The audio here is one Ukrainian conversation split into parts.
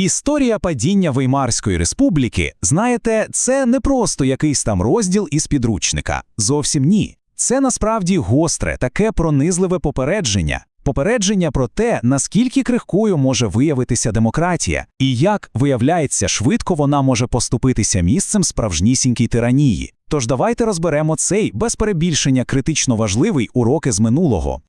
Історія падіння Веймарської республіки, знаєте, це не просто якийсь там розділ із підручника. Зовсім ні. Це насправді гостре, таке пронизливе попередження. Попередження про те, наскільки крихкою може виявитися демократія, і як, виявляється, швидко вона може поступитися місцем справжнісінькій тиранії. Тож давайте розберемо цей без перебільшення критично важливий урок із минулого.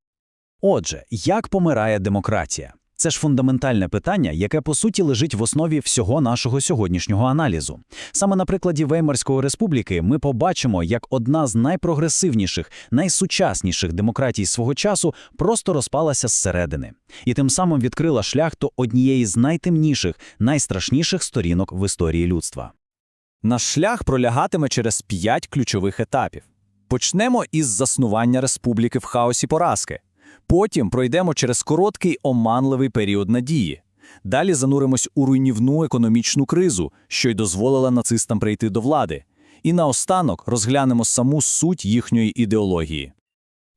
Отже, як помирає демократія? Це ж фундаментальне питання, яке по суті лежить в основі всього нашого сьогоднішнього аналізу. Саме на прикладі Веймарської республіки ми побачимо, як одна з найпрогресивніших, найсучасніших демократій свого часу просто розпалася зсередини, і тим самим відкрила шлях до однієї з найтемніших, найстрашніших сторінок в історії людства. Наш шлях пролягатиме через п'ять ключових етапів. Почнемо із заснування республіки в хаосі поразки. Потім пройдемо через короткий оманливий період надії. Далі зануримось у руйнівну економічну кризу, що й дозволила нацистам прийти до влади. І наостанок розглянемо саму суть їхньої ідеології.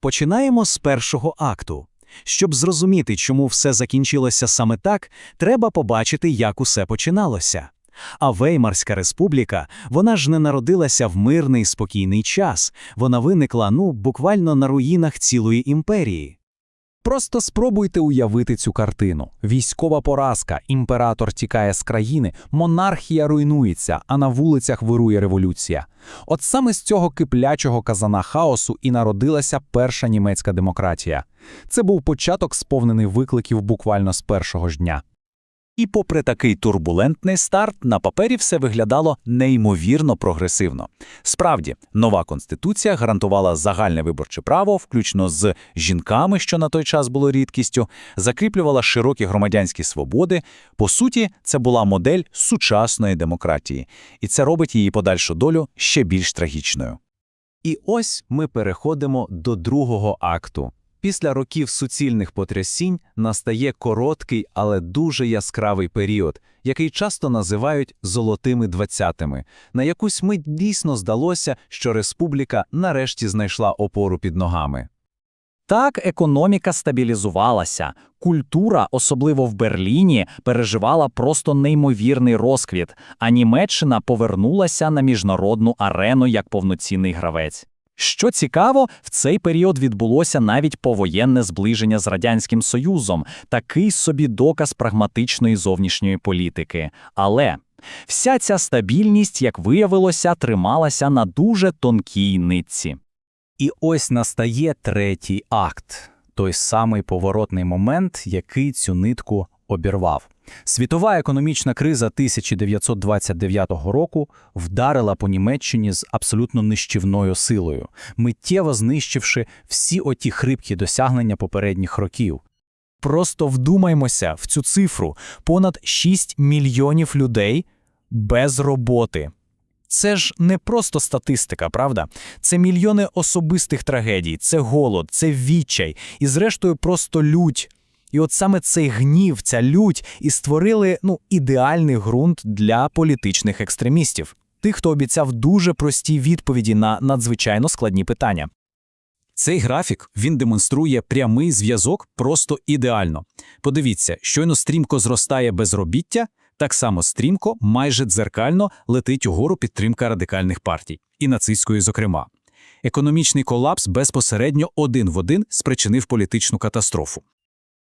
Починаємо з першого акту. Щоб зрозуміти, чому все закінчилося саме так, треба побачити, як усе починалося. А Веймарська республіка, вона ж не народилася в мирний спокійний час, вона виникла, ну, буквально на руїнах цілої імперії. Просто спробуйте уявити цю картину. Військова поразка, імператор тікає з країни, монархія руйнується, а на вулицях вирує революція. От саме з цього киплячого казана хаосу і народилася перша німецька демократія. Це був початок, сповнений викликів буквально з першого ж дня. І попри такий турбулентний старт, на папері все виглядало неймовірно прогресивно. Справді, нова конституція гарантувала загальне виборче право, включно з жінками, що на той час було рідкістю, закріплювала широкі громадянські свободи. По суті, це була модель сучасної демократії, і це робить її подальшу долю ще більш трагічною. І ось ми переходимо до другого акту. Після років суцільних потрясінь настає короткий, але дуже яскравий період, який часто називають «золотими двадцятими». На якусь мить дійсно здалося, що республіка нарешті знайшла опору під ногами. Так економіка стабілізувалася, культура, особливо в Берліні, переживала просто неймовірний розквіт, а Німеччина повернулася на міжнародну арену як повноцінний гравець. Що цікаво, в цей період відбулося навіть повоєнне зближення з Радянським Союзом, такий собі доказ прагматичної зовнішньої політики. Але вся ця стабільність, як виявилося, трималася на дуже тонкій нитці. І ось настає третій акт, той самий поворотний момент, який цю нитку обірвав. Світова економічна криза 1929 року вдарила по Німеччині з абсолютно нищівною силою, миттєво знищивши всі оті хрипкі досягнення попередніх років. Просто вдумаймося в цю цифру: понад 6 мільйонів людей без роботи. Це ж не просто статистика, правда? Це мільйони особистих трагедій, це голод, це відчай і, зрештою, просто лють. І от саме цей гнів, ця лють і створили ну, ідеальний ґрунт для політичних екстремістів, тих, хто обіцяв дуже прості відповіді на надзвичайно складні питання. Цей графік він демонструє прямий зв'язок просто ідеально. Подивіться, щойно стрімко зростає безробіття, так само стрімко, майже дзеркально летить угору підтримка радикальних партій, і нацистської, зокрема. Економічний колапс безпосередньо один в один спричинив політичну катастрофу.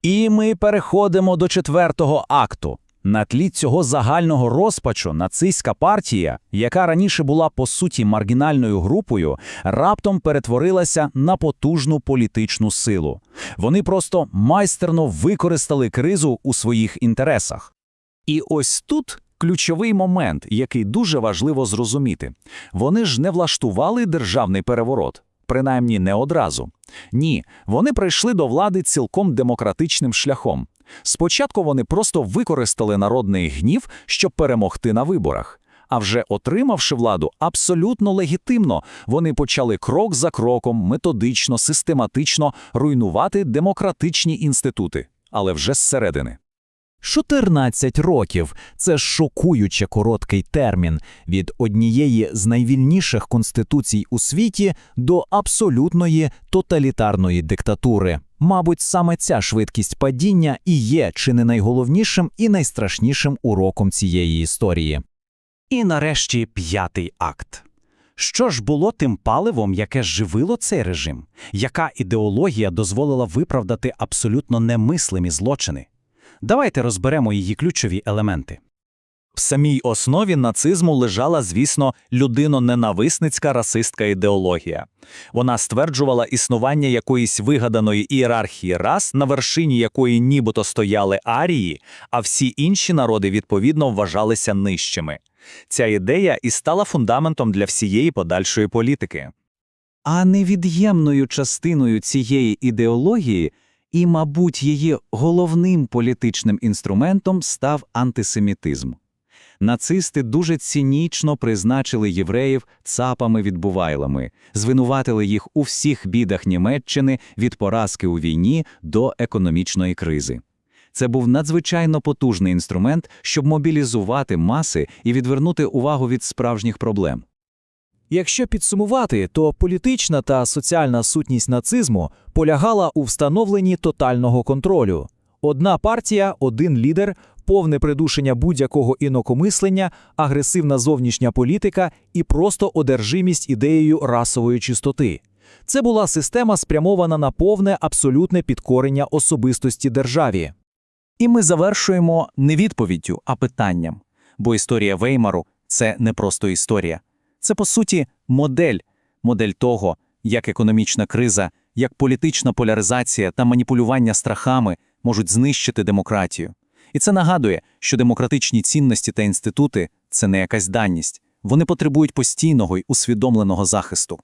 І ми переходимо до четвертого акту. На тлі цього загального розпачу нацистська партія, яка раніше була по суті маргінальною групою, раптом перетворилася на потужну політичну силу. Вони просто майстерно використали кризу у своїх інтересах. І ось тут ключовий момент, який дуже важливо зрозуміти. Вони ж не влаштували державний переворот, принаймні не одразу. Ні, вони прийшли до влади цілком демократичним шляхом. Спочатку вони просто використали народний гнів, щоб перемогти на виборах. А вже отримавши владу абсолютно легітимно, вони почали крок за кроком, методично, систематично руйнувати демократичні інститути, але вже зсередини. 14 років це шокуюче короткий термін від однієї з найвільніших конституцій у світі до абсолютної тоталітарної диктатури. Мабуть, саме ця швидкість падіння і є чи не найголовнішим і найстрашнішим уроком цієї історії. І нарешті п'ятий акт. Що ж було тим паливом, яке живило цей режим? Яка ідеологія дозволила виправдати абсолютно немислимі злочини? Давайте розберемо її ключові елементи. В самій основі нацизму лежала, звісно, людино-ненависницька расистська ідеологія. Вона стверджувала існування якоїсь вигаданої ієрархії рас, на вершині якої нібито стояли арії, а всі інші народи відповідно вважалися нижчими. Ця ідея і стала фундаментом для всієї подальшої політики. А невід'ємною частиною цієї ідеології і, мабуть, її головним політичним інструментом став антисемітизм. Нацисти дуже цинічно призначили євреїв цапами-відбувайлами, звинуватили їх у всіх бідах Німеччини від поразки у війні до економічної кризи. Це був надзвичайно потужний інструмент, щоб мобілізувати маси і відвернути увагу від справжніх проблем. Якщо підсумувати, то політична та соціальна сутність нацизму полягала у встановленні тотального контролю. Одна партія, один лідер, повне придушення будь-якого інокомислення, агресивна зовнішня політика і просто одержимість ідеєю расової чистоти. Це була система, спрямована на повне абсолютне підкорення особистості державі. І ми завершуємо не відповіддю, а питанням. Бо історія Веймару це не просто історія. Це, по суті, модель, модель того, як економічна криза, як політична поляризація та маніпулювання страхами можуть знищити демократію. І це нагадує, що демократичні цінності та інститути це не якась даність. Вони потребують постійного й усвідомленого захисту.